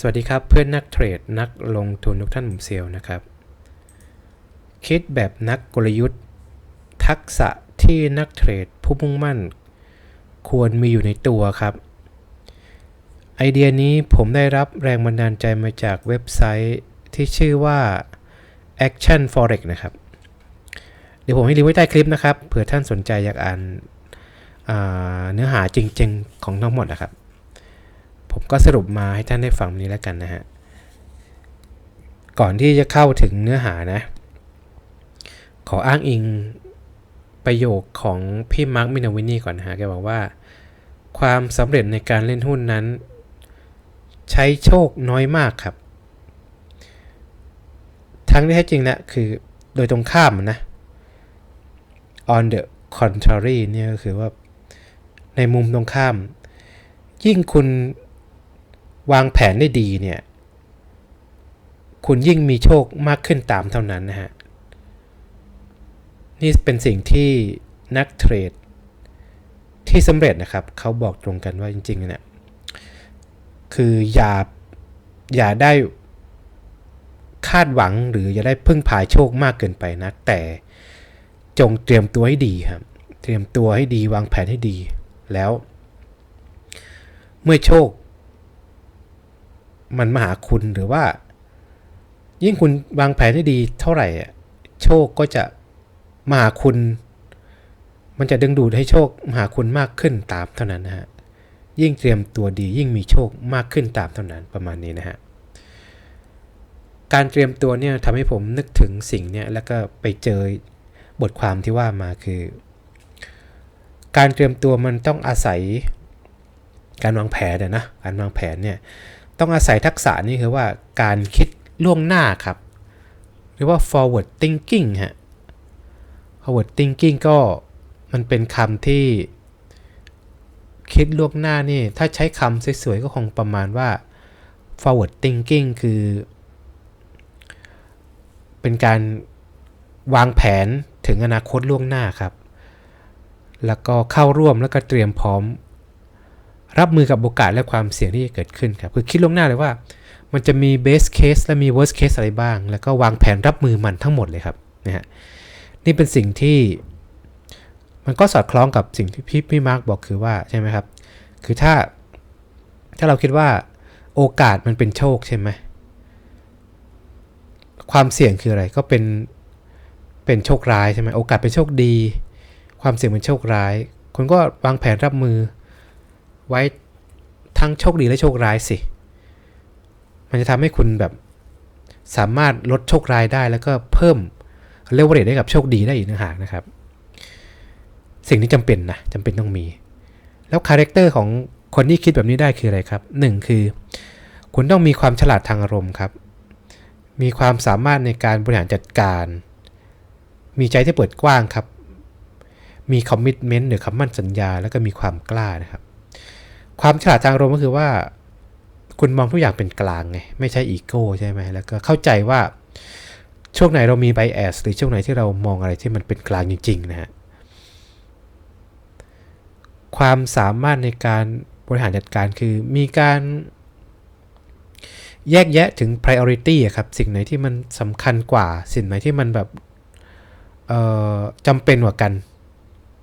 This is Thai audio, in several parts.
สวัสดีครับเพื่อนนักเทรดนักลงทุนทุกท่านผมเซลนะครับ คิดแบบนักกลยุทธ์ ทักษะที่นักเทรดผู้มุ่งมั่น ควรมีอยู่ในตัวครับ ไอเดียนี้ผมได้รับแรงบันดาลใจมาจากเว็บไซต์ที่ชื่อว่า Action Forex นะครับ เดี๋ยวผมให้ลิงก์ไว้ใต้คลิปนะครับเผื่อท่านสนใจอยากอ่านเนื้อหาจริง ๆ ของทั้งหมดนะครับ ก็สรุปมาให้ท่านได้ฟังนี้แล้วกันนะฮะ ก่อนที่จะเข้าถึงเนื้อหานะ ขออ้างอิงประโยคของพี่มาร์คมินาวินี่ก่อนนะฮะ แกบอกว่า ความสำเร็จในการเล่นหุ้นนั้น ใช้โชคน้อยมากครับ ทั้งที่แท้จริงนะคือโดยตรงข้ามนะ on the contrary เนี่ยก็คือว่าในมุมตรงข้าม ยิ่งคุณ วางแผนได้ดีเนี่ย คุณยิ่งมีโชคมากขึ้นตามเท่านั้นนะฮะ นี่เป็นสิ่งที่นักเทรด ที่สำเร็จนะครับ เขาบอกตรงกันว่าจริงๆเนี่ยคืออย่าอย่าได้คาดหวังหรืออย่าได้พึ่งพาโชคมากเกินไปนะแต่จงเตรียมตัวให้ดีครับ เตรียมตัวให้ดีวางแผนให้ดี แล้ว เมื่อโชค มันมาหาคุณหรือว่า ยิ่งคุณวางแผนให้ดีเท่าไหร่โชคก็จะมาหาคุณ มันจะดึงดูดให้โชคมาหาคุณมากขึ้นตามเท่านั้นนะฮะยิ่งเตรียมตัวดียิ่งมีโชคมากขึ้นตามเท่านั้นประมาณนี้นะฮะการเตรียมตัวเนี่ยทำให้ผมนึกถึงสิ่งเนี่ยแล้วก็ไปเจอบทความที่ว่ามาคือ การเตรียมตัวมันต้องอาศัย การวางแผนนะการวางแผนเนี่ย ต้องอาศัยทักษะนี่คือว่าการคิดล่วงหน้าครับ หรือว่า forward thinking ฮะ forward thinking ก็มันเป็นคำที่คิดล่วงหน้านี่ ถ้าใช้คำสวยๆ ก็คงประมาณว่า forward thinking คือ เป็นการวางแผนถึงอนาคตล่วงหน้าครับ แล้วก็เข้าร่วมแล้วก็เตรียมพร้อม รับมือกับโอกาสและความเสี่ยงที่จะเกิดขึ้นครับคือคิดล่วงหน้าเลยว่า มันจะมี best case และมี worst case อะไรบ้าง แล้วก็วางแผนรับมือมันทั้งหมดเลยครับนะฮะนี่เป็นสิ่งที่มันก็สอดคล้องกับสิ่งที่พี่พี่มาร์กบอกคือว่าใช่ไหมครับ คือถ้าถ้าเราคิดว่าโอกาสมันเป็นโชคใช่ไหมความเสี่ยงคืออะไรก็เป็นเป็นโชคร้ายใช่ไหมโอกาสเป็นโชคดี ความเสี่ยงเป็นโชคร้ายคุณก็วางแผนรับมือ ไว้ทั้งโชคดีและโชคร้ายสิ มันจะทำให้คุณแบบสามารถลดโชคร้ายได้แล้วก็เพิ่มเลเวอเรจได้กับโชคดีได้อีกนะหากนะครับ สิ่งที่จำเป็นนะจำเป็นต้องมี แล้วคาแรคเตอร์ของคนที่คิดแบบนี้ได้คืออะไรครับหนึ่งคือ คุณต้องมีความฉลาดทางอารมณ์ครับ มีความสามารถในการบริหารจัดการ มีใจที่เปิดกว้างครับ มีคอมมิชเมนต์หรือคำมั่นสัญญา แล้วก็มีความกล้านะครับ ความฉลาดทางอารมณ์ก็คือว่า คุณมองทุกอย่างเป็นกลางไง ไม่ใช่อีโก้ใช่ไหมแล้วก็เข้าใจว่าช่วงไหนเรามีไบแอสหรือช่วงไหนที่เรามองอะไรที่มันเป็นกลางจริง ๆ นะฮะความสามารถในการบริหารจัดการคือมีการแยกแยะถึง priority อะครับ สิ่งไหนที่มันสำคัญกว่า สิ่งไหนที่มันแบบจำเป็นกว่ากัน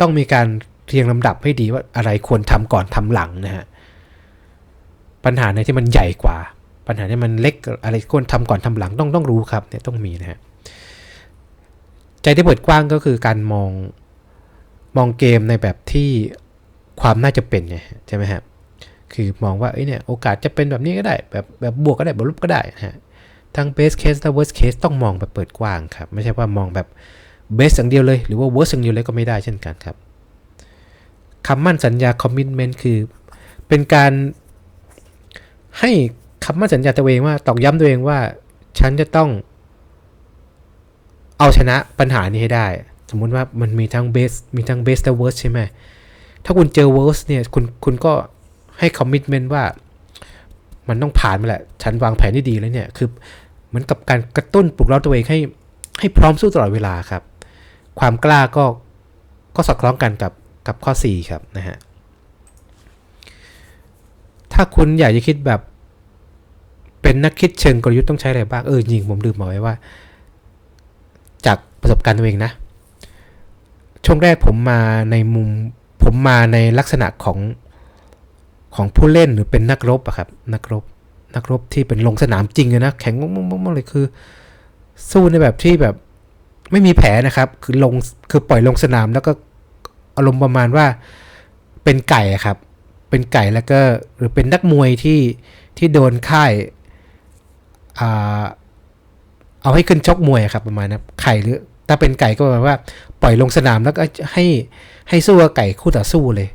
ต้องมีการ เรียงลำดับให้ดีว่าอะไรควรทำก่อนทำหลังนะฮะปัญหาในที่มันใหญ่กว่า ปัญหาที่มันเล็กอะไรควรทำก่อนทำหลังต้องต้องรู้ครับเนี่ยต้องมีนะฮะใจที่เปิดกว้างก็คือการมองมองเกมในแบบที่ความน่าจะเป็นไงใช่ไหมครับคือมองว่าเอ้ยเนี่ยโอกาสจะเป็นแบบนี้ก็ได้ แบบแบบบวกก็ได้แบบลบก็ได้นะฮะทั้ง best case และ worst case ต้องมองแบบเปิดกว้างครับ ไม่ใช่ว่ามองแบบ best อย่างเดียวเลย หรือว่า worst อย่างเดียวเลยก็ไม่ได้เช่นกันครับ คำมั่นสัญญา commitment คือ เป็นการให้คำมั่นสัญญาตัวเองว่าตอกย้ำตัวเองว่า ฉันจะต้อง เอาชนะปัญหานี้ให้ได้ สมมุติว่ามันมีทั้ง best มีทั้ง best และ worst ใช่ไหมถ้าคุณเจอ worst เนี่ยคุณคุณก็ให้คอมมิชเมนต์ว่า มันต้องผ่านมาแหละ ฉันวางแผนที่ดีแล้วเนี่ย คือเหมือนกับการกระตุ้นปลุกเร้าตัวเองให้ให้พร้อมสู้ตลอดเวลาครับ ความกล้าก็ก็สอดคล้องกันกับ กับข้อ 4 ครับนะฮะ ถ้าคุณอยากจะคิดแบบเป็นนักคิดเชิงกลยุทธ์ต้องใช้อะไรบ้าง เออจริงผมลืมบอกไว้ว่า จากประสบการณ์ตัวเองนะ ช่วงแรกผมมาในมุมผมมาในลักษณะของของผู้เล่นหรือเป็นนักรบอะครับ นักรบ นักรบที่เป็นลงสนามจริงเลยนะ แข็งมากๆเลยคือ สู้ในแบบที่แบบไม่มีแผลนะครับ คือลงคือปล่อยลงสนามแล้วก็ อารมณ์ประมาณว่าเป็นไก่ครับ เป็นไก่แล้วก็หรือเป็นนักมวยที่ที่โดนค่ายอเอาให้ขึ้นชกมวยครับประมาณนั้นไข่หรือถ้าเป็นไก่ก็ประมาณว่า ปล่อยลงสนามแล้วก็ให้ให้สู้กับไก่คู่ต่อสู้เลย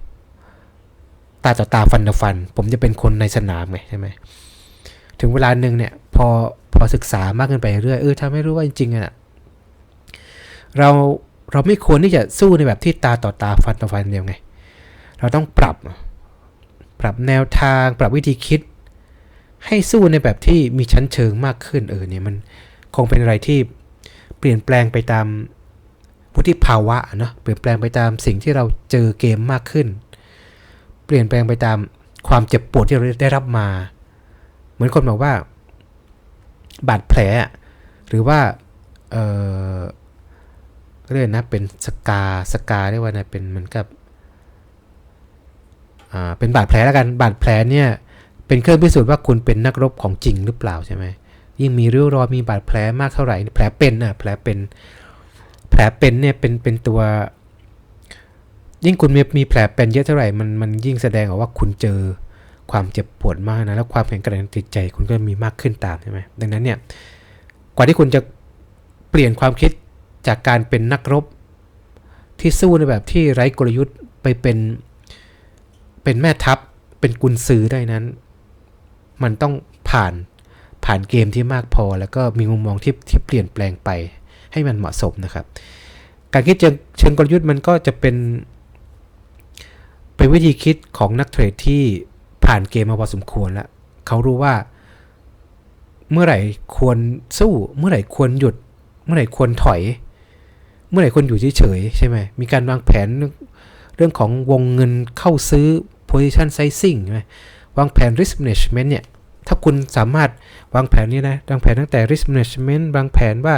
ตาต่อตาฟันต่อฟัน ผมจะเป็นคนในสนามไงใช่ไหมถึงเวลาหนึ่งเนี่ยพอพอศึกษามากขึ้นไปเรื่อยเออทำให้รู้ว่าจริงๆอะเรา เราไม่ควรที่จะสู้ในแบบที่ตาต่อตาฟันต่อฟันเดียวไง เราต้องปรับ ปรับแนวทาง ปรับวิธีคิด ให้สู้ในแบบที่มีชั้นเชิงมากขึ้นเออเนี่ยมันคงเป็นอะไรที่เปลี่ยนแปลงไปตามวุฒิภาวะเนาะเปลี่ยนแปลงไปตามสิ่งที่เราเจอเกมมากขึ้น เปลี่ยนแปลงไปตามความเจ็บปวดที่เราได้รับมา เหมือนคนบอกว่า บาดแผลหรือว่า เออเรียกนะเป็นสกาสกาเรียกว่านะเป็นเหมือนกับอ่าเป็นบาดแผลแล้วกันบาดแผลเนี่ยเป็นเครื่องพิสูจน์ว่าคุณเป็นนักรบของจริงหรือเปล่าใช่ไหมยิ่งมีริ้วรอยมีบาดแผลมากเท่าไหร่แผลเป็นนะแผลเป็นแผลเป็นเนี่ยเป็นเป็นตัว ยิ่งคุณมีมีแผลเป็นเยอะเท่าไหร่มันมันยิ่งแสดงออกว่าคุณเจอความเจ็บปวดมากนะแล้วความแข็งแกร่งจิตใจคุณก็มีมากขึ้นตามใช่ไหมดังนั้นเนี่ยกว่าที่คุณจะเปลี่ยนความคิด จากการเป็นนักรบ ที่สู้ในแบบที่ไร้กลยุทธ์ไปเป็น เป็นแม่ทัพ เป็นกุนซือได้นั้น มันต้องผ่านผ่านเกมที่มากพอ แล้วก็มีมุมมองที่ที่เปลี่ยนแปลงไปให้มันเหมาะสมนะครับ การคิดเชิงเชิงกลยุทธ์มันก็จะเป็นเป็นวิธีคิดของนักเทรดที่ผ่านเกมมาพอสมควรแล้วเขารู้ว่า เมื่อไหร่ควรสู้ เมื่อไหร่ควรหยุด เมื่อไหร่ควรถอย เมื่อไหร่ควรอยู่เฉยๆใช่ไหมมีการวางแผนเรื่องของวงเงินเข้าซื้อ position sizing ใช่ไหมวางแผน risk management เนี่ย ถ้าคุณสามารถวางแผนนี้นะ วางแผนตั้งแต่ risk management วางแผนว่า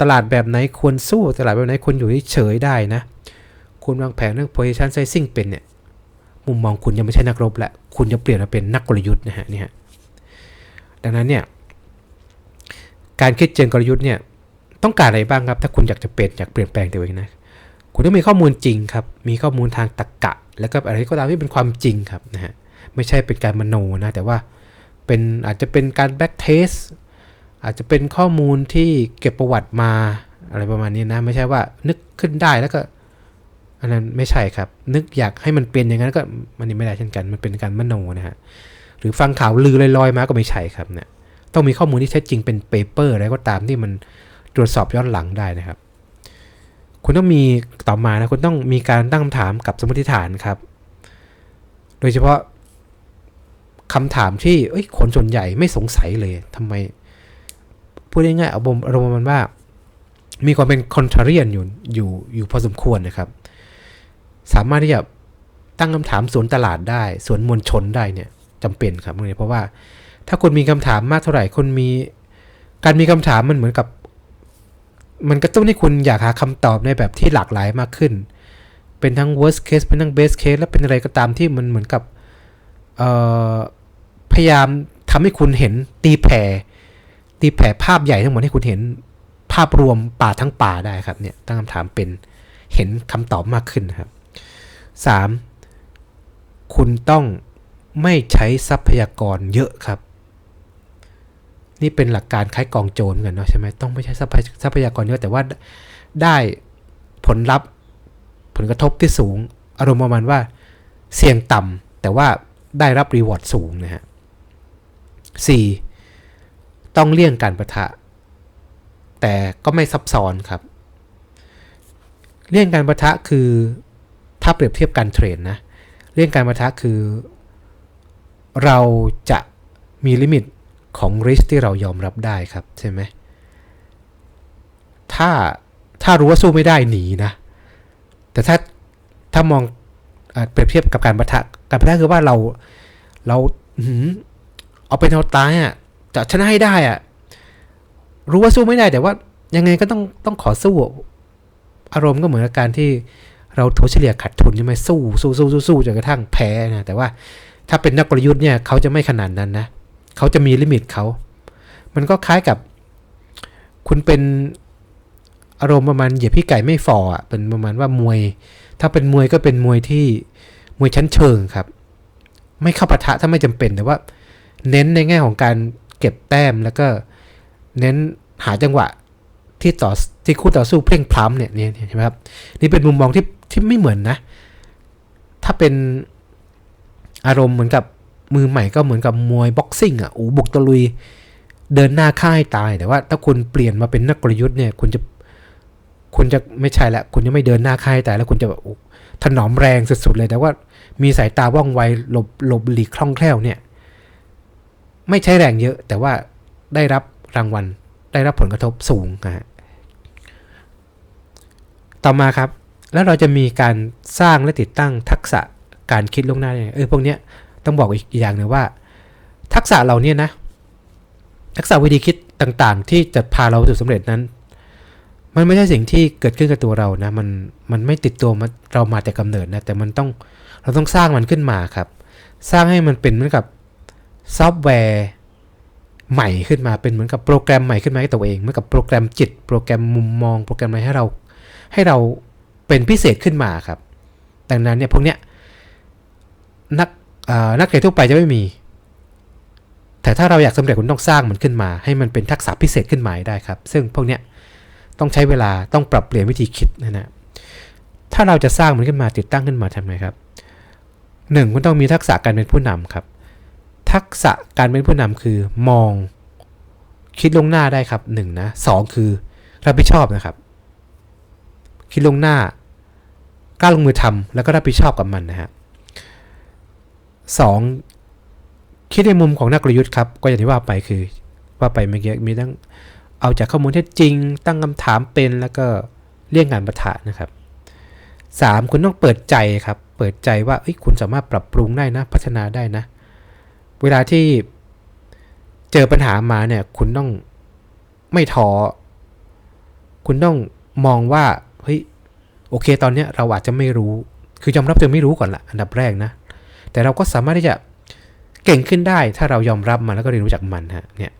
ตลาดแบบไหนควรสู้ ตลาดแบบไหนควรอยู่เฉยๆได้นะ คุณวางแผนเรื่อง position sizing เป็นเนี่ย มุมมองคุณยังไม่ใช่นักรบแล้วคุณจะเปลี่ยนมาเป็นนักกลยุทธ์นะฮะนี่ฮะ ดังนั้นเนี่ย การคิดเชิงกลยุทธ์เนี่ย ต้องการอะไรบ้างครับ ถ้าคุณอยากจะเป็นอยากเปลี่ยนแปลงตัวเองนะ คุณต้องมีข้อมูลจริงครับ มีข้อมูลทางตรรกะ แล้วก็อะไรก็ตามที่เป็นความจริงครับนะฮะ ไม่ใช่เป็นการมโนนะ แต่ว่าเป็นอาจจะเป็นการแบ็กเทส อาจจะเป็นข้อมูลที่เก็บประวัติมาอะไรประมาณนี้นะ ไม่ใช่ว่านึกขึ้นได้แล้วก็อันนั้นไม่ใช่ครับ นึกอยากให้มันเป็นอย่างนั้นก็มันไม่ได้เช่นกัน มันเป็นการมโนนะฮะ หรือฟังข่าวลือลอยๆมาก็ไม่ใช่ครับเนะี่ย ต้องมีข้อมูลที่แท้จริงเป็นเปเปอร์อะไรก็ตามที่มัน ตรวจสอบย้อนหลังได้นะครับ คุณต้องมีต่อมานะคุณต้องมีการตั้งคำถามกับสมมติฐานครับ โดยเฉพาะคำถามที่เอ้ยคนส่วนใหญ่ไม่สงสัยเลยทำไม พูดง่ายๆเอาบมอารมณ์มันว่า มีความเป็นคอนเทเรียนอยู่อยู่อยู่พอสมควรนะครับ สามารถที่จะตั้งคำถามสวนตลาดได้สวนมวลชนได้เนี่ยจำเป็นครับเพราะว่าถ้าคุณมีคำถามมากเท่าไหร่คุณมี การมีคำถามมันเหมือนกับ มันกระตุ้นให้คุณอยากหาคำตอบในแบบที่หลากหลายมากขึ้น เป็นทั้ง worst case เป็นทั้ง best case และเป็นอะไรก็ตามที่มันเหมือนกับพยายามทำให้คุณเห็นตีแผ่ ตีแผ่ภาพใหญ่ทั้งหมดให้คุณเห็นภาพรวมป่าทั้งป่าได้ครับเนี่ยตั้งคำถามเป็นเห็นคำตอบมากขึ้นนะครับ 3. คุณต้องไม่ใช้ทรัพยากรเยอะครับ นี่เป็นหลักการคล้ายกองโจรกันเนาะใช่ไหมต้องไม่ใช่ทรัพยากรเยอะแต่ว่าได้ผลลัพธ์ผลกระทบที่สูง อารมณ์ประมาณว่าเสี่ยงต่ำแต่ว่าได้รับรีวอร์ดสูงนะฮะ 4. ต้องเลี่ยงการประทะ แต่ก็ไม่ซับซ้อนครับ เลี่ยงการประทะคือถ้าเปรียบเทียบการเทรดนะ เลี่ยงการประทะคือ เราจะมีลิมิต ของริสที่เรายอมรับได้ครับใช่ไหมถ้าถ้ารู้ว่าสู้ไม่ได้หนีนะ แต่ถ้าถ้ามองเปรียบเทียบกับการประทะการประทะคือว่าเราเราเอาเป็นเอาตายอะจะชนะให้ได้อะรู้ว่าสู้ไม่ได้แต่ว่ายังไงก็ต้องต้องขอสู้ อารมณ์ก็เหมือนกับการที่เราถัวเฉลี่ยขาดทุนใช่ไหมสู้สู้สู้สู้สู้จนกระทั่งแพ้นะแต่ว่าถ้าเป็นนักกลยุทธ์เนี่ยเขาจะไม่ขนาดนั้นนะเขาจะมีลิมิตเขา มันก็คล้ายกับ คุณเป็นอารมณ์ประมาณเหยียบพี่ไก่ไม่ฟออะเป็นประมาณว่ามวย ถ้าเป็นมวยก็เป็นมวยที่มวยชั้นเชิงครับ ไม่เข้าปะทะถ้าไม่จำเป็นแต่ว่า เน้นในแง่ของการเก็บแต้มแล้วก็เน้นหาจังหวะที่ต่อที่คู่ต่อสู้เพ่งพล้ำเนี่ยนี่ใช่ไหมครับนี่เป็นมุมมองที่ที่ไม่เหมือนนะ ถ้าเป็นอารมณ์เหมือนกับ มือใหม่ก็เหมือนกับมวยบ็อกซิ่งอะอูบุกตะลุย เดินหน้าค่ายตาย แต่ว่าถ้าคุณเปลี่ยนมาเป็นนักกลยุทธ์เนี่ยคุณจะคุณจะไม่ใช่ละคุณจะไม่เดินหน้าค่ายตายแล้วคุณจะแบบถนอมแรงสุดๆเลย แต่ว่ามีสายตาว่องไวหลบหลบหลีกคล่องแคล่วเนี่ย ไม่ใช้แรงเยอะ แต่ว่าได้รับรางวัลได้รับผลกระทบสูงนะฮะต่อมาครับ แล้วเราจะมีการสร้างและติดตั้งทักษะการคิดล่วงหน้าเนี่ยเออพวกเนี้ย ต้องบอกอีกอย่างหนึ่งว่า ทักษะเราเนี่ยนะ ทักษะวิธีคิดต่างๆ ที่จะพาเราสู่สำเร็จนั้น มันไม่ใช่สิ่งที่เกิดขึ้นกับตัวเรานะมันมันไม่ติดตัวมาเรามาแต่กำเนิดนะแต่มันต้องเราต้องสร้างมันขึ้นมาครับ สร้างให้มันเป็นเหมือนกับซอฟต์แวร์ใหม่ขึ้นมาเป็นเหมือนกับโปรแกรมใหม่ขึ้นมาให้ตัวเองเหมือนกับโปรแกรมจิต โปรแกรมมุมมอง โปรแกรมอะไรให้เราให้เราเป็นพิเศษขึ้นมาครับ ดังนั้นเนี่ยพวกเนี้ยนัก นักเรียนทั่วไปจะไม่มี แต่ถ้าเราอยากสำเร็จคุณต้องสร้างมันขึ้นมา ให้มันเป็นทักษะพิเศษขึ้นมาได้ครับ ซึ่งพวกเนี้ยต้องใช้เวลาต้องปรับเปลี่ยนวิธีคิดนะนะถ้าเราจะสร้างมันขึ้นมาติดตั้งขึ้นมาทำไงครับหนึ่งคุณต้องมีทักษะการเป็นผู้นำครับ ทักษะการเป็นผู้นำคือมองคิดลงหน้าได้ครับหนึ่งนะสองคือรับผิดชอบนะครับ คิดลงหน้ากล้าลงมือทำแล้วก็รับผิดชอบกับมันนะฮะ สองคิดในมุมของนักกลยุทธ์ครับ ก็อย่างที่ว่าไปคือว่าไปเมื่อกี้มีตั้งเอาจากข้อมูลท็จจริง ตั้งคำถามเป็นแล้วก็เรียกงานประทะนะครับสามคุณต้องเปิดใจครับ เปิดใจว่าคุณสามารถปรับปรุงได้นะ พัฒนาได้นะ เวลาที่เจอปัญหามาเนี่ย คุณต้องไม่ท้อคุณต้องมองว่าเฮ้ยโอเค ตอนนี้เราอาจจะไม่รู้ คือยอมรับตัวไม่รู้ก่อนละอันดับแรกนะ แต่เราก็สามารถที่จะเก่งขึ้นได้ถ้าเรายอมรับมันแล้วก็เรียนรู้จากมันฮะเนี่ย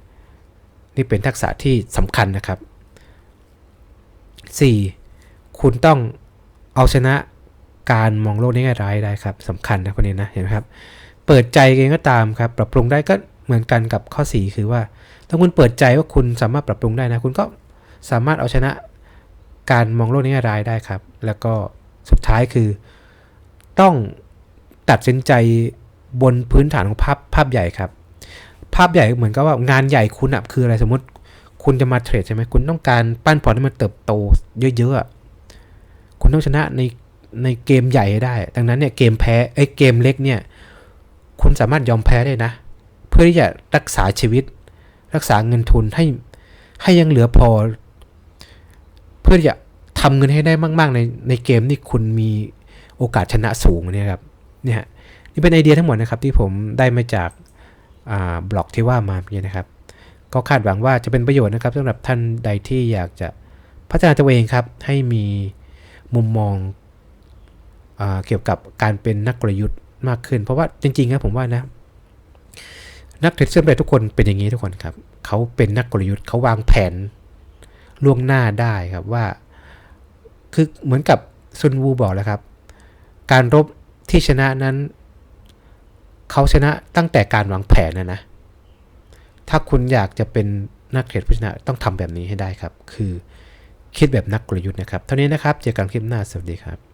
นี่เป็นทักษะที่สำคัญนะครับ 4. คุณต้องเอาชนะการมองโลกในแง่ร้ายได้ครับสำคัญนะคนนี้นะเห็นไหมครับ เปิดใจเองก็ตามครับ ปรับปรุงได้ก็เหมือนกันกับข้อ 4 คือว่า ถ้าคุณเปิดใจว่าคุณสามารถปรับปรุงได้นะ คุณก็สามารถเอาชนะการมองโลกในแง่ร้ายได้ครับ แล้วก็สุดท้ายคือต้อง ตัดสินใจบนพื้นฐานของภาพภาพใหญ่ครับ ภาพใหญ่เหมือนกับว่างานใหญ่คุณอะคืออะไรสมมติ คุณจะมาเทรดใช่ไหมคุณต้องการปั้นพอร์ตให้มันเติบโตเยอะๆคุณต้องชนะในในเกมใหญ่ให้ได้ ดังนั้นเนี่ยเกมแพ้ไอ้เกมเล็กเนี่ย คุณสามารถยอมแพ้ได้นะ เพื่อที่จะรักษาชีวิต รักษาเงินทุนให้ให้ยังเหลือพอ เพื่อที่จะทำเงินให้ได้มาก ๆ ในในเกมที่คุณมีโอกาสชนะสูงเนี่ยครับ เนี่ยนี่เป็นไอเดียทั้งหมดนะครับที่ผมได้มาจากบล็อกที่ว่ามาเนี่ยนะครับ ก็คาดหวังว่าจะเป็นประโยชน์นะครับสำหรับท่านใดที่อยากจะพัฒนาตัวเองครับ ให้มีมุมมองเอเกี่ยวกับการเป็นนักกลยุทธ์มากขึ้น เพราะว่าจริงๆครับผมว่านะนักเทรดเซอร์เบทุกคนเป็นอย่างนี้ทุกคนครับเขาเป็นนักกลยุทธ์เขาวางแผนล่วงหน้าได้ครับว่า คือเหมือนกับซุนวูบอกแล้วครับ การรบ ที่ชนะนั้น เขาชนะตั้งแต่การวางแผนนะนะ ถ้าคุณอยากจะเป็นนักเทรดผู้ชนะต้องทำแบบนี้ให้ได้ครับ คือคิดแบบนักกลยุทธ์นะครับ เท่านี้นะครับ เจอกันคลิปหน้า สวัสดีครับ